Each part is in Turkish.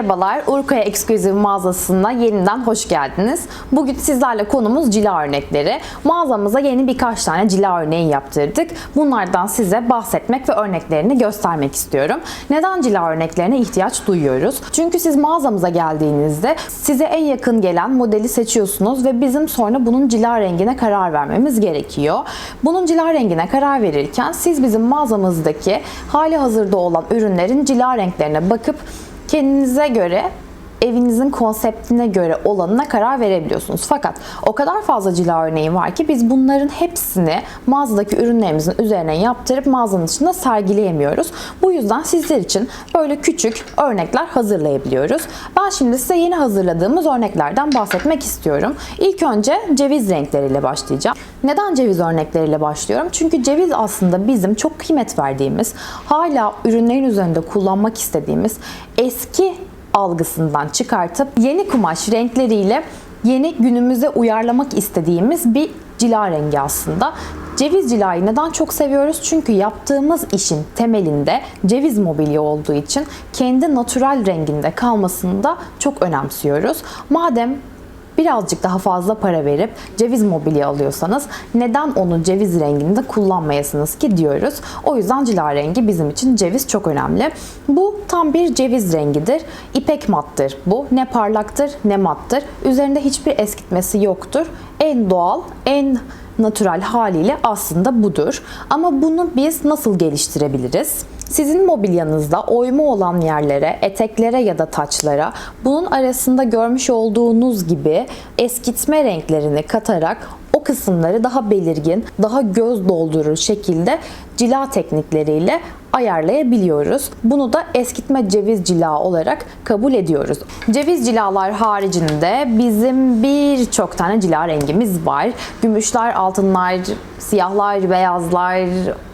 Merhabalar. Urkaya Exclusive mağazasına yeniden hoş geldiniz. Bugün sizlerle konumuz cila örnekleri. Mağazamıza yeni birkaç tane cila örneği yaptırdık. Bunlardan size bahsetmek ve örneklerini göstermek istiyorum. Neden cila örneklerine ihtiyaç duyuyoruz? Çünkü siz mağazamıza geldiğinizde size en yakın gelen modeli seçiyorsunuz ve bizim sonra bunun cila rengine karar vermemiz gerekiyor. Bunun cila rengine karar verirken siz bizim mağazamızdaki hali hazırda olan ürünlerin cila renklerine bakıp kendinize göre evinizin konseptine göre olanına karar verebiliyorsunuz. Fakat o kadar fazla cila örneği var ki biz bunların hepsini mağazadaki ürünlerimizin üzerine yaptırıp mağazanın içinde sergileyemiyoruz. Bu yüzden sizler için böyle küçük örnekler hazırlayabiliyoruz. Ben şimdi size yeni hazırladığımız örneklerden bahsetmek istiyorum. İlk önce ceviz renkleriyle başlayacağım. Neden ceviz örnekleriyle başlıyorum? Çünkü ceviz aslında bizim çok kıymet verdiğimiz, hala ürünlerin üzerinde kullanmak istediğimiz eski algısından çıkartıp yeni kumaş renkleriyle yeni günümüze uyarlamak istediğimiz bir cila rengi aslında. Ceviz cilayı neden çok seviyoruz? Çünkü yaptığımız işin temelinde ceviz mobilya olduğu için kendi natural renginde kalmasını da çok önemsiyoruz. Madem birazcık daha fazla para verip ceviz mobilya alıyorsanız neden onu ceviz renginde kullanmayasınız ki diyoruz. O yüzden cila rengi bizim için ceviz çok önemli. Bu tam bir ceviz rengidir. İpek mattır bu. Ne parlaktır ne mattır. Üzerinde hiçbir eskitmesi yoktur. En doğal, en natural haliyle aslında budur. Ama bunu biz nasıl geliştirebiliriz? Sizin mobilyanızda oyma olan yerlere, eteklere ya da taçlara bunun arasında görmüş olduğunuz gibi eskitme renklerini katarak o kısımları daha belirgin, daha göz doldurur şekilde cila teknikleriyle ayarlayabiliyoruz. Bunu da eskitme ceviz cila olarak kabul ediyoruz. Ceviz cilalar haricinde bizim birçok tane cila rengimiz var. Gümüşler, altınlar, siyahlar, beyazlar,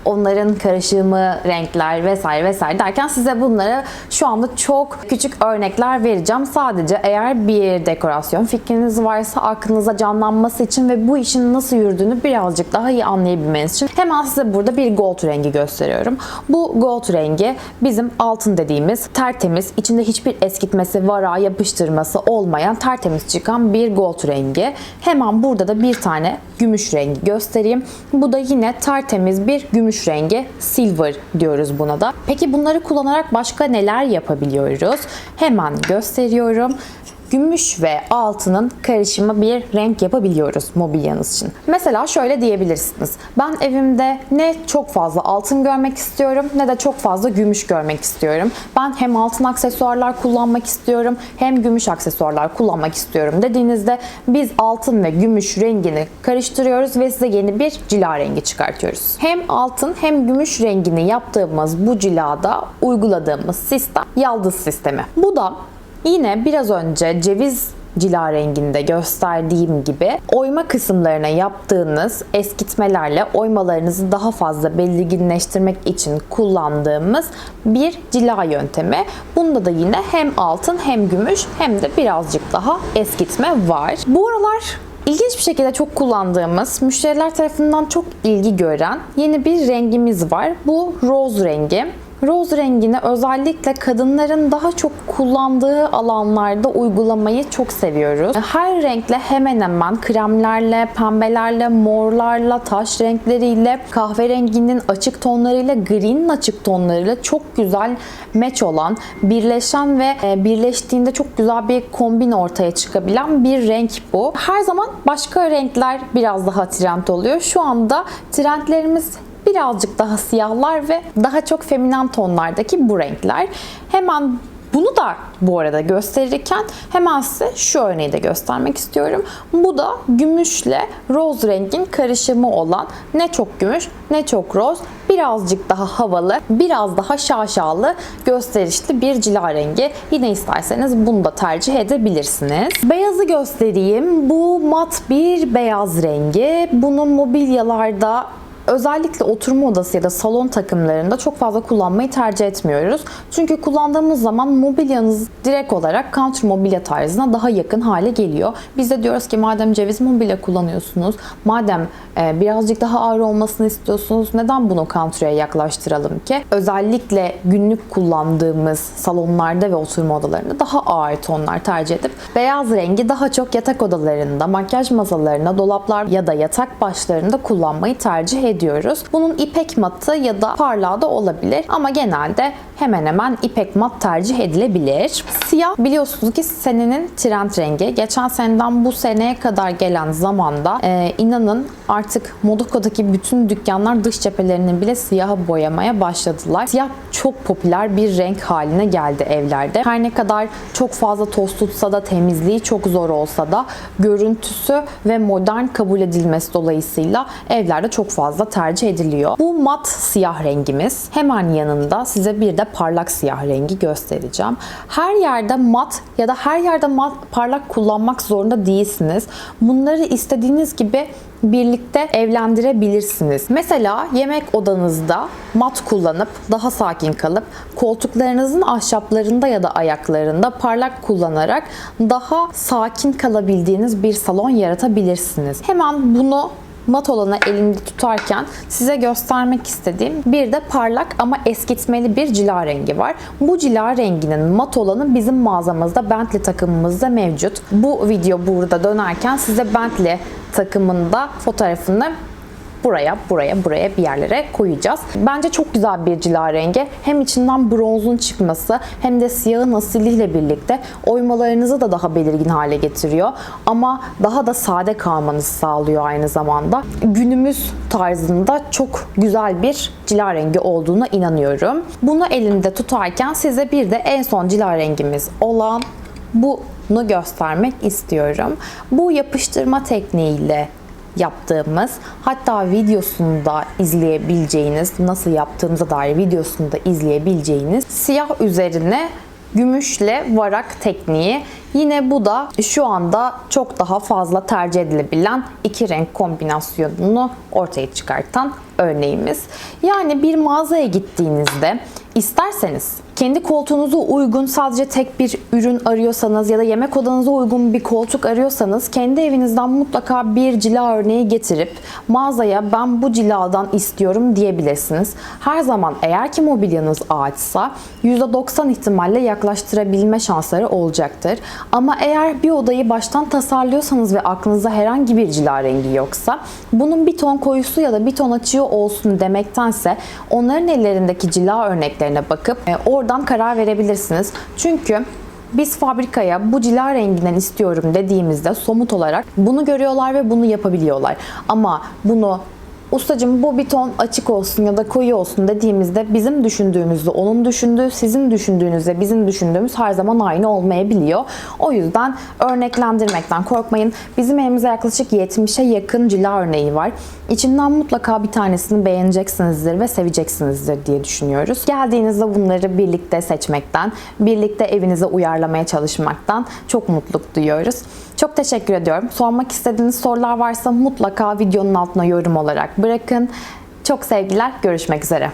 onların karışımı, renkler vesaire vesaire derken size bunları şu anda çok küçük örnekler vereceğim. Sadece eğer bir dekorasyon fikriniz varsa aklınıza canlanması için ve bu işin nasıl yürüdüğünü birazcık daha iyi anlayabilmeniz için hemen size burada bir gold rengi gösteriyorum. Bu gold rengi bizim altın dediğimiz tertemiz, içinde hiçbir eskitmesi, vara, yapıştırması olmayan tertemiz çıkan bir gold rengi. Hemen burada da bir tane gümüş rengi göstereyim. Bu da yine tertemiz bir gümüş rengi. Silver diyoruz buna da. Peki bunları kullanarak başka neler yapabiliyoruz? Hemen gösteriyorum gümüş ve altının karışımı bir renk yapabiliyoruz mobilyanız için. Mesela şöyle diyebilirsiniz. Ben evimde ne çok fazla altın görmek istiyorum ne de çok fazla gümüş görmek istiyorum. Ben hem altın aksesuarlar kullanmak istiyorum hem gümüş aksesuarlar kullanmak istiyorum dediğinizde biz altın ve gümüş rengini karıştırıyoruz ve size yeni bir cila rengi çıkartıyoruz. Hem altın hem gümüş rengini yaptığımız bu cilada uyguladığımız sistem yaldız sistemi. Bu da Yine biraz önce ceviz cila renginde gösterdiğim gibi oyma kısımlarına yaptığınız eskitmelerle oymalarınızı daha fazla belirginleştirmek için kullandığımız bir cila yöntemi. Bunda da yine hem altın hem gümüş hem de birazcık daha eskitme var. Bu aralar İlginç bir şekilde çok kullandığımız, müşteriler tarafından çok ilgi gören yeni bir rengimiz var. Bu rose rengi. Rose rengini özellikle kadınların daha çok kullandığı alanlarda uygulamayı çok seviyoruz. Her renkle hemen hemen kremlerle, pembelerle, morlarla, taş renkleriyle, kahverenginin açık tonlarıyla, green'in açık tonlarıyla çok güzel match olan, birleşen ve e, birleştiğinde çok güzel bir kombin ortaya çıkabilen bir renk bu. Her zaman başka renkler biraz daha trend oluyor. Şu anda trendlerimiz birazcık daha siyahlar ve daha çok feminen tonlardaki bu renkler. Hemen bunu da bu arada gösterirken hemen size şu örneği de göstermek istiyorum. Bu da gümüşle roz rengin karışımı olan ne çok gümüş ne çok roz birazcık daha havalı, biraz daha şaşalı, gösterişli bir cila rengi. Yine isterseniz bunu da tercih edebilirsiniz. Beyazı göstereyim. Bu mat bir beyaz rengi. Bunu mobilyalarda özellikle oturma odası ya da salon takımlarında çok fazla kullanmayı tercih etmiyoruz. Çünkü kullandığımız zaman mobilyanız direkt olarak counter mobilya tarzına daha yakın hale geliyor. Biz de diyoruz ki madem ceviz mobilya kullanıyorsunuz, madem e, birazcık daha ağır olmasını istiyorsunuz, neden bunu counter'e yaklaştıralım ki? Özellikle günlük kullandığımız salonlarda ve oturma odalarında daha ağır tonlar tercih edip beyaz rengi daha çok yatak odalarında, makyaj masalarında, dolaplar ya da yatak başlarında kullanmayı tercih ediyoruz. Bunun ipek matı ya da parlağı da olabilir ama genelde hemen hemen ipek mat tercih edilebilir. Siyah biliyorsunuz ki senenin trend rengi. Geçen seneden bu seneye kadar gelen zamanda e, inanın artık Modoko'daki bütün dükkanlar dış cephelerini bile siyaha boyamaya başladılar. Siyah çok popüler bir renk haline geldi evlerde. Her ne kadar çok fazla toz tutsa da temizliği çok zor olsa da görüntüsü ve modern kabul edilmesi dolayısıyla evlerde çok fazla tercih ediliyor. Bu mat siyah rengimiz. Hemen yanında size bir de parlak siyah rengi göstereceğim. Her yerde mat ya da her yerde mat parlak kullanmak zorunda değilsiniz. Bunları istediğiniz gibi birlikte evlendirebilirsiniz. Mesela yemek odanızda mat kullanıp daha sakin kalıp koltuklarınızın ahşaplarında ya da ayaklarında parlak kullanarak daha sakin kalabildiğiniz bir salon yaratabilirsiniz. Hemen bunu mat olanı elimde tutarken size göstermek istediğim bir de parlak ama eskitmeli bir cila rengi var. Bu cila renginin mat olanı bizim mağazamızda Bentley takımımızda mevcut. Bu video burada dönerken size Bentley takımında fotoğrafını buraya, buraya, buraya bir yerlere koyacağız. Bence çok güzel bir cila rengi. Hem içinden bronzun çıkması hem de siyahın asiliyle birlikte oymalarınızı da daha belirgin hale getiriyor. Ama daha da sade kalmanızı sağlıyor aynı zamanda. Günümüz tarzında çok güzel bir cila rengi olduğuna inanıyorum. Bunu elimde tutarken size bir de en son cila rengimiz olan bunu göstermek istiyorum. Bu yapıştırma tekniğiyle yaptığımız hatta videosunda izleyebileceğiniz nasıl yaptığımıza dair videosunda izleyebileceğiniz siyah üzerine gümüşle varak tekniği. Yine bu da şu anda çok daha fazla tercih edilebilen iki renk kombinasyonunu ortaya çıkartan örneğimiz. Yani bir mağazaya gittiğinizde isterseniz kendi koltuğunuza uygun sadece tek bir ürün arıyorsanız ya da yemek odanıza uygun bir koltuk arıyorsanız kendi evinizden mutlaka bir cila örneği getirip mağazaya ben bu ciladan istiyorum diyebilirsiniz. Her zaman eğer ki mobilyanız ağaçsa %90 ihtimalle yaklaştırabilme şansları olacaktır. Ama eğer bir odayı baştan tasarlıyorsanız ve aklınızda herhangi bir cila rengi yoksa bunun bir ton koyusu ya da bir ton açığı olsun demektense onların ellerindeki cila örneklerine bakıp e, oradan karar verebilirsiniz. Çünkü biz fabrikaya bu cila renginden istiyorum dediğimizde somut olarak bunu görüyorlar ve bunu yapabiliyorlar. Ama bunu ustacım bu bir ton açık olsun ya da koyu olsun dediğimizde bizim düşündüğümüzle onun düşündüğü, sizin düşündüğünüzle bizim düşündüğümüz her zaman aynı olmayabiliyor. O yüzden örneklendirmekten korkmayın. Bizim elimizde yaklaşık 70'e yakın cila örneği var. İçinden mutlaka bir tanesini beğeneceksinizdir ve seveceksinizdir diye düşünüyoruz. Geldiğinizde bunları birlikte seçmekten, birlikte evinize uyarlamaya çalışmaktan çok mutluluk duyuyoruz. Çok teşekkür ediyorum. Sormak istediğiniz sorular varsa mutlaka videonun altına yorum olarak bırakın. Çok sevgiler. Görüşmek üzere.